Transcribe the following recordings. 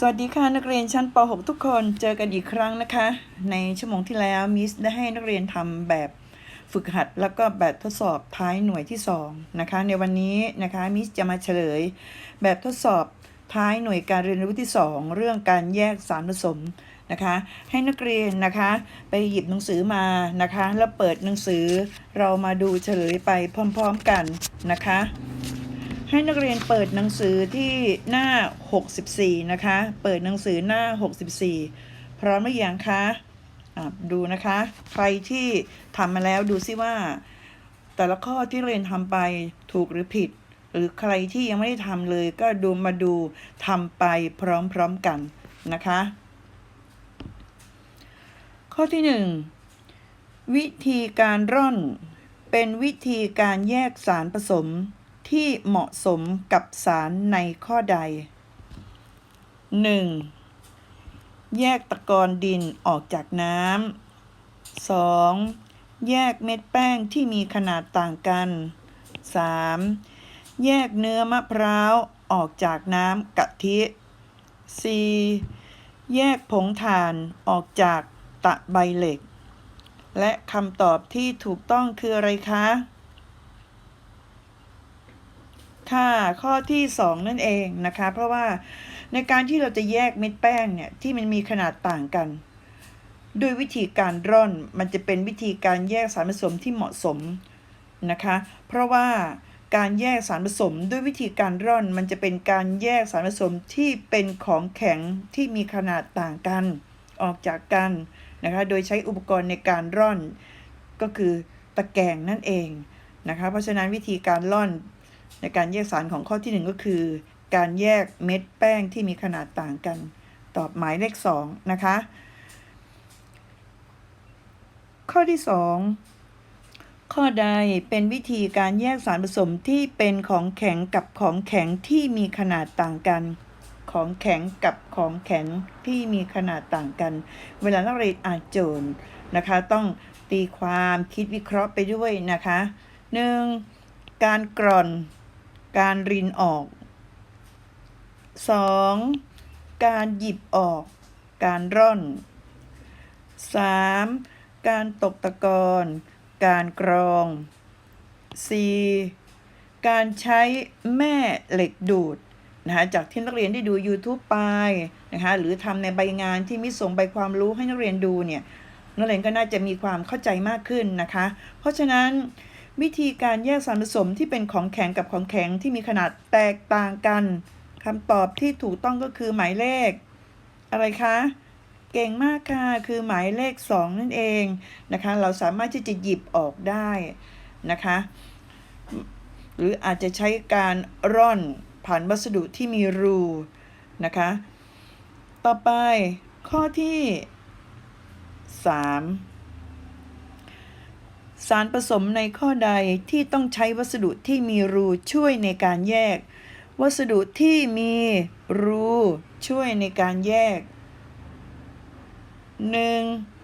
สวัสดีค่ะนักเรียนชั้นป .6 ทุกคนเจอกันอีกครั้งนะคะ ในชั่วโมงที่แล้วมิสได้ให้นักเรียนทำแบบฝึกหัด แล้วก็แบบทดสอบท้ายหน่วยที่2นะคะในวันนี้นะคะมิสจะมาเฉลย แบบทดสอบท้ายหน่วยการเรียนรู้ที่ 2 เรื่องการแยกสารผสมนะคะให้นักเรียนนะคะไปหยิบหนังสือมานะคะแล้วเปิดหนังสือเรามาดูเฉลยไปพร้อม ๆกันนะคะ ให้นักเรียนเปิดหนังสือที่หน้า 64 นะคะ เปิดหนังสือหน้า 64 พร้อมหรือยังคะะดูนะคะ ใครที่ทำมาแล้วดูซิว่า แต่ละข้อที่เรียนทำไปถูกหรือผิด หรือใครที่ยังไม่ได้ทำเลยก็ดูมาดูทำไปพร้อมๆกันนะคะ ข้อที่ 1 วิธีการร่อนเป็นวิธีการแยกสารผสม ที่เหมาะสมกับสารในข้อใด 1. แยกตะกอนดินออกจากน้ำ 2. แยกเม็ดแป้งที่มีขนาดต่างกัน 3. แยกเนื้อมะพร้าวออกจากน้ำกะทิ 4. แยกผงถ่านออกจากตะใบเหล็ก และคำตอบที่ถูกต้องคืออะไรคะ ค่ะข้อที่ 2 นั่นเองนะคะ เพราะว่าในการที่เราจะแยกเม็ดแป้งเนี่ยที่มันมีขนาดต่างกัน ด้วยวิธีการร่อนมันจะเป็นวิธีการแยกสารผสมที่เหมาะสมนะคะ เพราะว่าการแยกสารผสมด้วยวิธีการร่อนมันจะเป็นการแยกสารผสมที่เป็นของแข็งที่มีขนาดต่างกัน ออกจากกันนะคะ โดยใช้อุปกรณ์ในการร่อนก็คือตะแกรงนั่นเองนะคะ เพราะฉะนั้นวิธีการร่อน ในการแยกสารของข้อที่ 1 ก็คือ การแยกเม็ดแป้งที่มีขนาดต่างกัน ตอบหมายเลข2นะคะ ข้อที่ 2 ข้อใดเป็นวิธีการแยกสารผสมที่เป็นของแข็งกับของแข็งที่มีขนาดต่างกัน ของแข็งกับของแข็งที่มีขนาดต่างกัน เวลานักเรียนอ่านโจทย์นะคะ ต้องตีความคิดวิเคราะห์ไปด้วยนะคะ 1. การกร่อน การรินออก 2. การหยิบออก การร่อน 3. การตกตะกอนการกรอง 4. การใช้แม่เหล็กดูดนะคะจากที่นักเรียนได้ดู YouTube ไปนะคะหรือทำในใบงานที่มิส่งใบความรู้ให้นักเรียนดูเนี่ยนักเรียนก็น่าจะมีความเข้าใจมากขึ้นนะคะ เพราะฉะนั้น วิธีการแยกสารผสมที่เป็นของแข็งกับของแข็งที่มีขนาดแตกต่างกันคำตอบที่ถูกต้องก็คือหมายเลข อะไรคะ เก่งมากค่ะ คือหมายเลข 2 นั่นเองนะคะ เราสามารถที่จะหยิบออกได้นะคะ หรืออาจจะใช้การร่อนผ่านวัสดุที่มีรูนะคะ ต่อไปข้อที่ 3 สารผสมในข้อใดที่ต้องใช้วัสดุที่มีรูช่วยในการแยก วัสดุที่มีรูช่วยในการแยก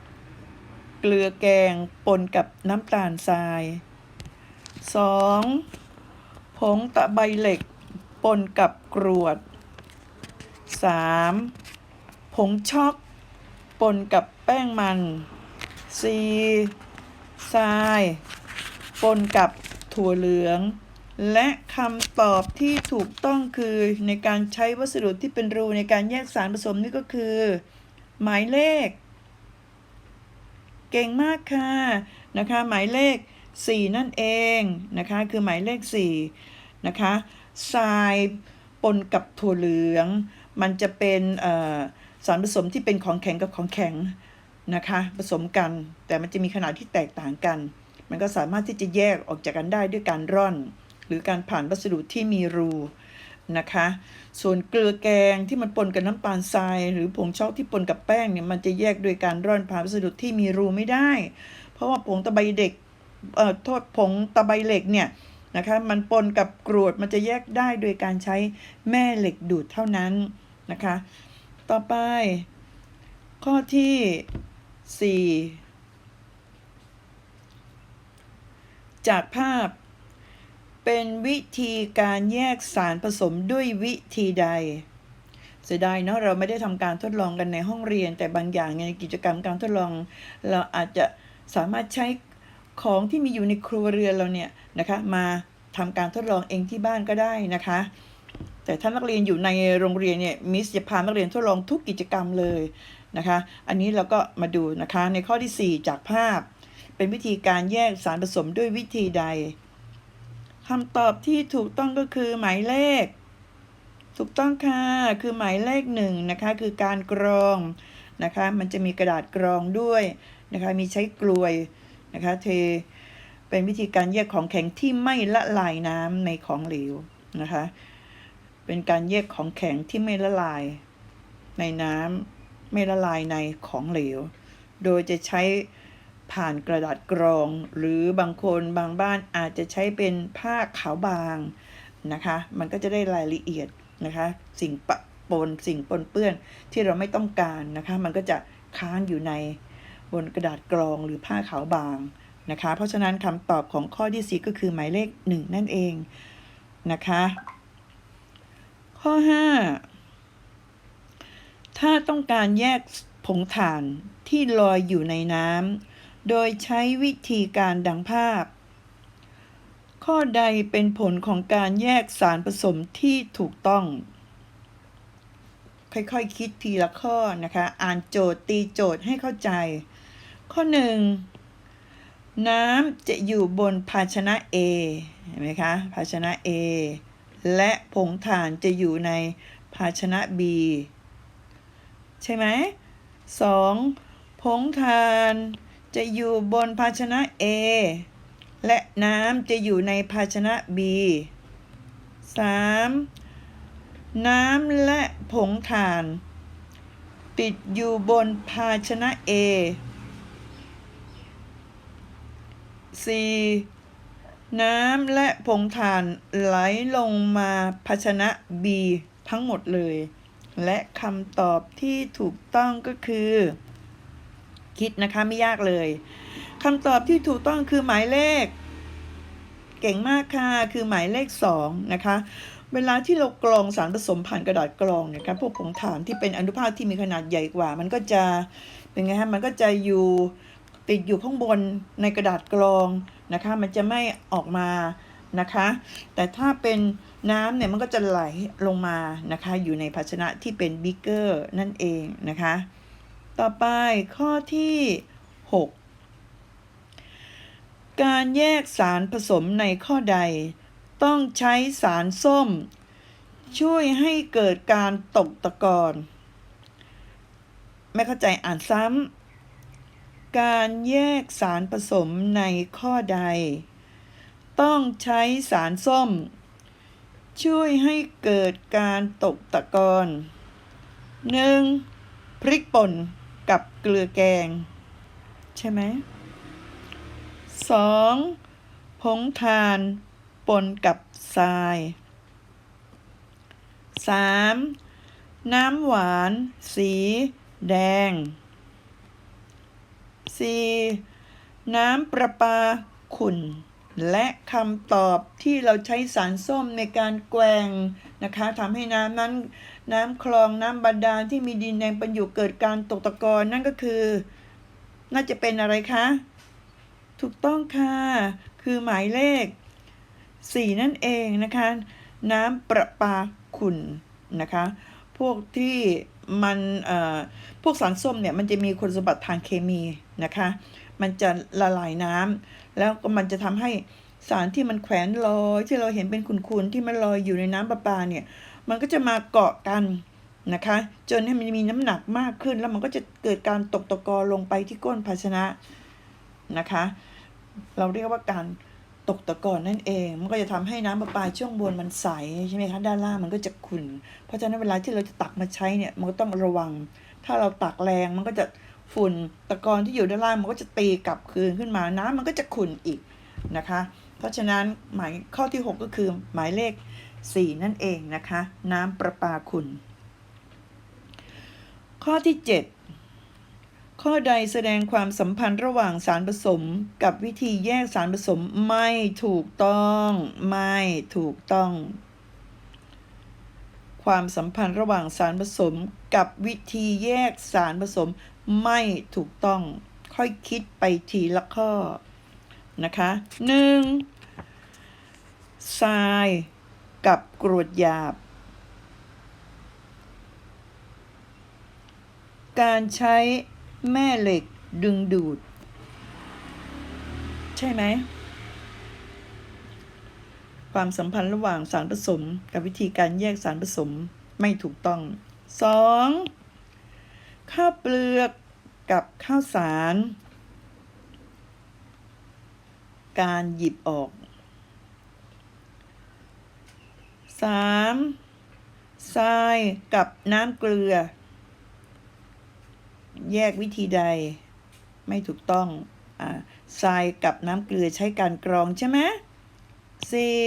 1. เกลือแกงปนกับน้ำตาลทราย 2. ผงตะไบเหล็กปนกับกรวด 3. ผงช็อกปนกับแป้งมัน 4. ทรายปนกับถั่วเหลือง และคำตอบที่ถูกต้องคือในการใช้วัสดุที่เป็นรูในการแยกสารผสมนี่ก็คือ หมายเลข เก่งมากค่ะนะคะหมายเลข 4 นั่นเองนะคะคือหมายเลข4นะคะทรายปนกับถั่วเหลือง มันจะเป็นสารผสมที่เป็นของแข็งกับของแข็ง นะคะผสมกัน แต่มันจะมีขนาดที่แตกต่างกัน มันก็สามารถที่จะแยกออกจากกันได้ด้วยการร่อน หรือการผ่านวัสดุที่มีรูนะคะ ส่วนเกลือแกงที่มันปนกับน้ำตาลทราย หรือผงช็อกที่ปนกับแป้งเนี่ยมันจะแยกโดยการร่อนผ่านวัสดุที่มีรูไม่ได้ เพราะว่าผงตะไบเด็กเอ่อโทษผงตะไบเหล็กเนี่ยนะคะมันปนกับกรวดมันจะแยกได้โดยการใช้แม่เหล็กดูดเท่านั้นนะคะ ต่อไปข้อที่ 4จากภาพ เป็นวิธีการแยกสารผสมด้วยวิธีใด เสียดายเนาะเราไม่ได้ทำการทดลองกันในห้องเรียน แต่บางอย่างในกิจกรรมการทดลอง เราอาจจะสามารถใช้ของที่มีอยู่ในครัวเรือนเราเนี่ยนะคะมาทำการทดลองเองที่บ้านก็ได้นะคะ แต่ถ้านักเรียนอยู่ในโรงเรียนเนี่ยมิสจะพานักเรียนทดลองทุกกิจกรรมเลย นะคะ อันนี้เราก็มาดูนะคะในข้อที่ 4 จากภาพ เป็นวิธีการแยกสารผสมด้วยวิธีใดคำตอบที่ถูกต้องก็คือหมายเลข ถูกต้องค่ะ คือหมายเลขหนึ่งนะคะ คือการกรองนะคะ มันจะมีกระดาษกรองด้วยนะคะ มีใช้กลวยนะคะ เทเป็นวิธีการแยกของแข็งที่ไม่ละลายน้ำในของเหลวนะคะ เป็นการแยกของแข็งที่ไม่ละลายในน้ำ ไม่ละลายในของเหลว โดยจะใช้ผ่านกระดาษกรอง หรือบางคนบางบ้านอาจจะใช้เป็นผ้าขาวบางนะคะ มันก็จะได้รายละเอียดนะคะ สิ่งปะปนสิ่งปนเปื้อนที่เราไม่ต้องการนะคะ มันก็จะค้างอยู่ในบนกระดาษกรองหรือผ้าขาวบางนะคะ เพราะฉะนั้นคำตอบของข้อที่ 4 ก็คือหมายเลข 1 นั่นเองนะคะ ข้อ 5 ถ้าต้องการแยกผงถ่านที่ลอยอยู่ในน้ำ โดยใช้วิธีการดังภาพ ข้อใดเป็นผลของการแยกสารผสมที่ถูกต้อง ค่อยๆคคิดทีละข้อนะคะ อ่านโจทย์ตีโจทย์ให้เข้าใจ ข้อ1น้ำจะอยู่บนภาชนะ A เห็นไหมคะ ภาชนะ A และผงถ่านจะอยู่ในภาชนะ B ใช่ไหมสองผงถ่านจะอยู่บนภาชนะ A และน้ำจะอยู่ในภาชนะ B 3. น้ำและผงถ่าน ติดอยู่บนภาชนะ A 4. น้ำและผงถ่านไหลลงมาภาชนะ B ทั้งหมดเลย และคำตอบที่ถูกต้องก็คือ คิดนะคะไม่ยากเลยคำตอบที่ถูกต้องคือหมายเลข เก่งมากค่ะ คือหมายเลข 2 นะคะ เวลาที่เรากรองสารผสมผ่านกระดาษกรองเนี่ยครับพวกผงถ่านที่เป็นอนุภาคที่มีขนาดใหญ่กว่า มันก็จะเป็นไงฮะมันก็จะอยู่ติดอยู่ข้างบนในกระดาษกรองนะคะ มันจะไม่ออกมานะคะ แต่ถ้าเป็น น้ำเนี่ยมันก็จะไหลลงมานะคะ อยู่ในภาชนะที่เป็นบิ๊กเกอร์นั่นเองนะคะ ต่อไปข้อที่ 6 การแยกสารผสมในข้อใด ต้องใช้สารส้ม ช่วยให้เกิดการตกตะกอนไม่เข้าใจอ่านซ้ำ การแยกสารผสมในข้อใด ต้องใช้สารส้ม ช่วยให้เกิดการตกตะกอน 1. พริกป่นกับเกลือแกง ใช่ไหม 2. ผงถ่านปนกับทราย 3. น้ำหวาน สีแดง 4. น้ำประปาขุ่น และคำตอบที่เราใช้สารส้มในการแกว่งนะคะทำให้น้ำนั้น น้ำคลองน้ำบาดาลที่มีดินแดงเป็นอยู่เกิดการตกตะกอนนั่นก็คือ น่าจะเป็นอะไรคะ ถูกต้องค่ะ คือหมายเลข 4 นั่นเองนะคะ น้ำประปาขุ่นนะคะ พวกที่มันพวกสารส้มเนี่ยมันจะมีคุณสมบัติทางเคมีนะคะ มันจะละลายน้ำ แล้วก็มันจะทำให้สารที่มันแขวนลอยที่เราเห็นเป็นขุ่นๆที่มันลอยอยู่ในน้ำประปาเนี่ย มันก็จะมาเกาะกันนะคะ จนให้มันมีน้ำหนักมากขึ้น แล้วมันก็จะเกิดการตกตะกอลงไปที่ก้นภาชนะนะคะ เราเรียกว่าการตกตะกอนนั่นเอง มันก็จะทำให้น้ำประปาช่วงบนมันใสใช่ไหมคะด้านล่างมันก็จะขุ่นเพราะฉะนั้นเวลาที่เราจะตักมาใช้เนี่ยมันก็ต้องระวัง ถ้าเราตักแรงมันก็จะ ฝุ่นตะกอนที่อยู่ด้านล่างมันก็จะตีกลับคืนขึ้นมาน้ำมันก็จะขุ่นอีกนะคะ เพราะฉะนั้นหมายข้อที่ 6 ก็คือหมายเลข 4 นั่นเองนะคะ น้ำประปาขุ่นข้อที่ 7 ข้อใดแสดงความสัมพันธ์ระหว่างสารผสมกับวิธีแยกสารผสมไม่ถูกต้องไม่ถูกต้องคความสัมพันธ์ระหว่างสารผสมกับวิธีแยกสารผสม ไม่ถูกต้องค่อยคิดไปทีละข้อนะคะหนึ่งทรายกับกรวดหยาบ การใช้แม่เหล็กดึงดูด ใช่ไหม ความสัมพันธ์ระหว่างสารผสม กับวิธีการแยกสารผสมไม่ถูกต้อง 2. ข้าวเปลือกกับข้าวสาร การหยิบออก 3. ทรายกับน้ำเกลือ แยกวิธีใด ไม่ถูกต้องอ่าทรายกับน้ำเกลือใช้การกรองใช่ไหม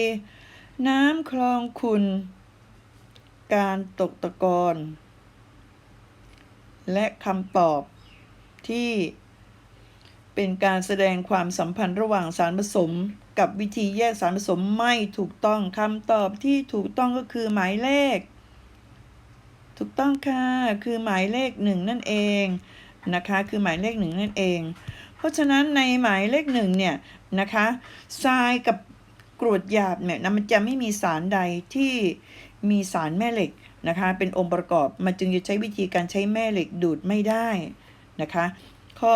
4. น้ำคลองขุนการตกตะกอน และคำตอบที่เป็นการแสดงความสัมพันธ์ระหว่างสารผสม กับวิธีแยกสารผสมไม่ถูกต้องคำตอบที่ถูกต้องก็คือหมายเลข ถูกต้องค่ะ คือหมายเลขหนึ่งนั่นเองนะคะ คือหมายเลขหนึ่งนั่นเอง เพราะฉะนั้นในหมายเลขหนึ่งเนี่ยนะคะทรายกับกรวดหยาบเนี่ยนะมันจะไม่มีสารใดที่มีสารแม่เหล็กนะคะ เป็นองค์ประกอบมันจึงจะใช้วิธีการใช้แม่เหล็กดูดไม่ได้นะคะ ข้อ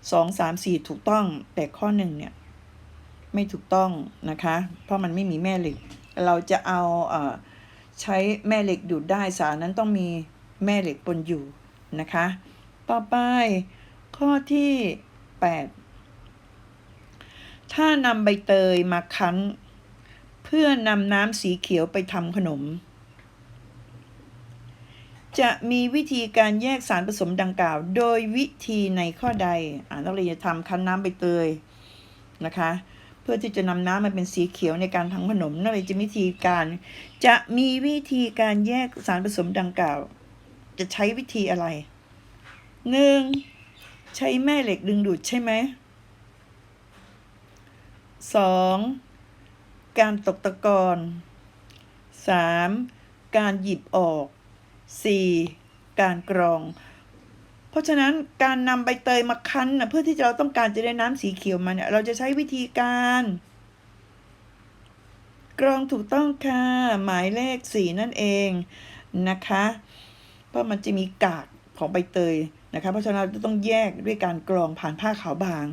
2 3 4 ถูกต้อง แต่ข้อ1เนี่ยไม่ถูกต้องนะคะ เพราะมันไม่มีแม่เหล็ก เราจะเอาเอ่อใช้แม่เหล็กดูดได้สารนั้นต้องมีแม่เหล็กปนอยู่นะคะ ต่อไปข้อที่ 8 ถ้านำใบเตยมาคั้น เพื่อนำน้ำสีเขียวไปทำขนม จะมีวิธีการแยกสารผสมดังกล่าว โดยวิธีในข้อใดอ่านักเรียนจะทำคั้นน้ำใบเตยนะคะ เพื่อที่จะนำน้ำมาเป็นสีเขียวในการทำขนมนักเรียนจะมีวิธีการ จะมีวิธีการแยกสารผสมดังกล่าว จะใช้วิธีอะไรหนึ่งใช้แม่เหล็กดึงดูดใช่ไหมสองการตกตะกอนสามการหยิบออก 4. การกรอง เพราะฉะนั้นการนำใบเตยมาคั้นนะเพื่อที่เราต้องการจะได้น้ำสีเขียวมาเนี่ยเราจะใช้วิธีการ กรองถูกต้องค่ะ หมายเลข 4 นั่นเองนะคะ เพราะมันจะมีกากของใบเตยนะคะเพราะฉะนั้นเราจะต้องแยกด้วยการกรองผ่านผ้าขาวบาง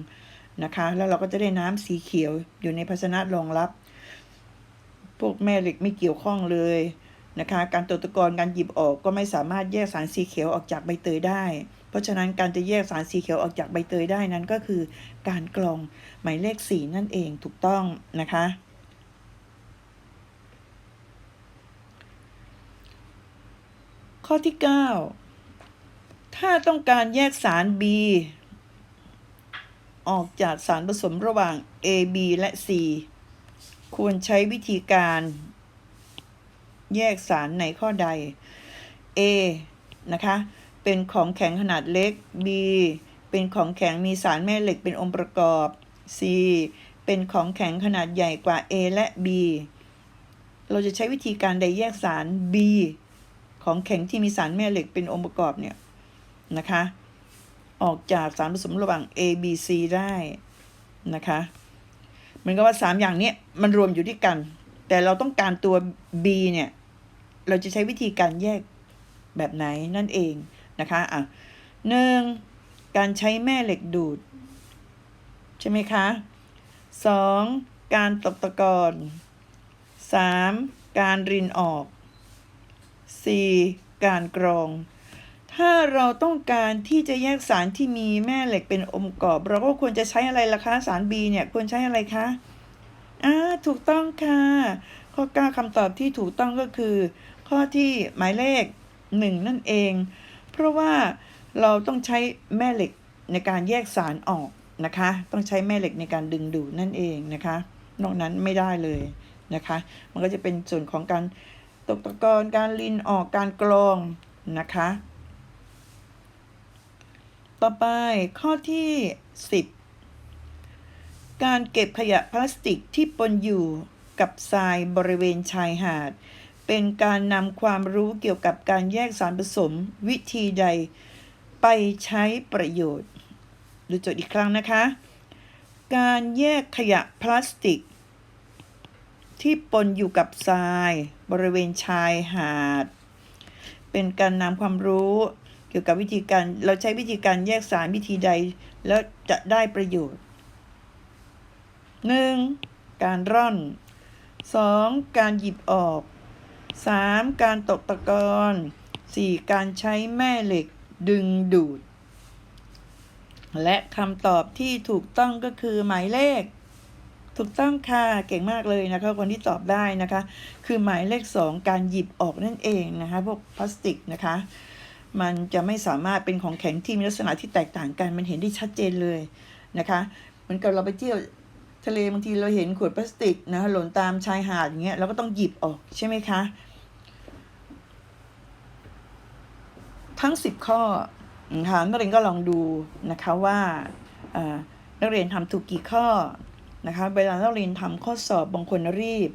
นะคะ แล้วเราก็จะได้น้ำสีเขียวอยู่ในภาชนะรองรับ พวกแม่เหล็กไม่เกี่ยวข้องเลย นะคะ การตรวจตะกอนการหยิบออกก็ไม่สามารถแยกสารสีเขียวออกจากใบเตยได้ เพราะฉะนั้นการจะแยกสารสีเขียวออกจากใบเตยได้นั้นก็คือ การกรองหมายเลขสีนั่นเองถูกต้องนะคะ ข้อที่ 9 ถ้าต้องการแยกสาร B ออกจากสารผสมระหว่าง A B และ C ควรใช้วิธีการ แยกสารในข้อใด A นะคะ เป็นของแข็งขนาดเล็ก B เป็นของแข็งมีสารแม่เหล็กเป็นองค์ประกอบ C เป็นของแข็งขนาดใหญ่กว่า A และ B เราจะใช้วิธีการใดแยกสาร B ของแข็งที่มีสารแม่เหล็กเป็นองค์ประกอบเนี่ยนะคะ ออกจากสารผสมระหว่าง A B C ได้นะคะเหมือนกับว่าสามอย่างนี้มันรวมอยู่ด้วยกัน แต่เราต้องการตัว B เนี่ย เราจะใช้วิธีการแยกแบบไหนนั่นเองนะคะอะหนึ่งการใช้แม่เหล็กดูด ใช่ไหมคะสองการตกตะกอนสามการรินออกสี่การกรอง ถ้าเราต้องการที่จะแยกสารที่มีแม่เหล็กเป็นองค์ประกอบ เราก็ควรจะใช้อะไรล่ะคะ สาร B เนี่ยควรใช้อะไรคะอ่าถูกต้องค่ะ ข้อ9คำตอบที่ถูกต้องก็คือ ข้อที่หมายเลข 1 นั่นเอง เพราะว่าเราต้องใช้แม่เหล็กในการแยกสารออกนะคะ ต้องใช้แม่เหล็กในการดึงดูดนั่นเองนะคะ นอกนั้นไม่ได้เลยนะคะ มันก็จะเป็นส่วนของการตกตะกอนการลินออกการกรองนะคะ ต่อไปข้อที่ 10 การเก็บขยะพลาสติกที่ปนอยู่กับทรายบริเวณชายหาด เป็นการนำความรู้เกี่ยวกับการแยกสารผสมวิธีใดไปใช้ประโยชน์ ดูโจทย์อีกครั้งนะคะ การแยกขยะพลาสติก ที่ปนอยู่กับทราย บริเวณชายหาด เป็นการนำความรู้เกี่ยวกับวิธีการเราใช้วิธีการแยกสารวิธีใด แล้วจะได้ประโยชน์ 1. การร่อน 2. การหยิบออก 3. การตกตะกอน 4. การใช้แม่เหล็กดึงดูด และคำตอบที่ถูกต้องก็คือหมายเลข ถูกต้องค่ะ เก่งมากเลยนะคะ คนที่ตอบได้นะคะ คือหมายเลข 2 การหยิบออกนั่นเองนะคะ พวกพลาสติกนะคะ มันจะไม่สามารถเป็นของแข็งที่มีลักษณะที่แตกต่างกัน มันเห็นได้ชัดเจนเลยนะคะเหมือนกับเราไปเที่ยวทะเลบางทีเราเห็นขวดพลาสติกนะคะหล่นตามชายหาดอย่างเงี้ยเราก็ต้องหยิบออกใช่ไหมคะ ทั้ง 10 ข้อนะคะนักเรียนก็ลองดูนะคะว่านักเรียนทำถูกกี่ข้อนะคะเวลานักเรียนทำข้อสอบบางคนรีบ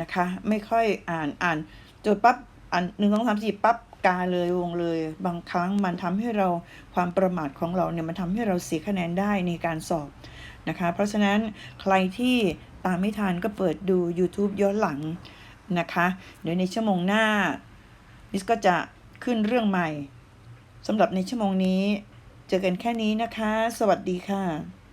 นะคะไม่ค่อยอ่านอ่านจทย์ปั๊บอ่านหนึ่งสองสามสี่ปั๊บกาเลยวงเลย บางครั้งมันทำให้เราความประมาทของเราเนี่ยมันทำให้เราเสียคะแนนได้ในการสอบนะคะเพราะฉะนั้นใครที่ตามไม่ทันก็เปิดดู YouTube ย้อนหลังนะคะ เดี๋ยวในชั่วโมงหน้านิสก็จะขึ้นเรื่องใหม่ สำหรับในชั่วโมงนี้ เจอกันแค่นี้นะคะ สวัสดีค่ะ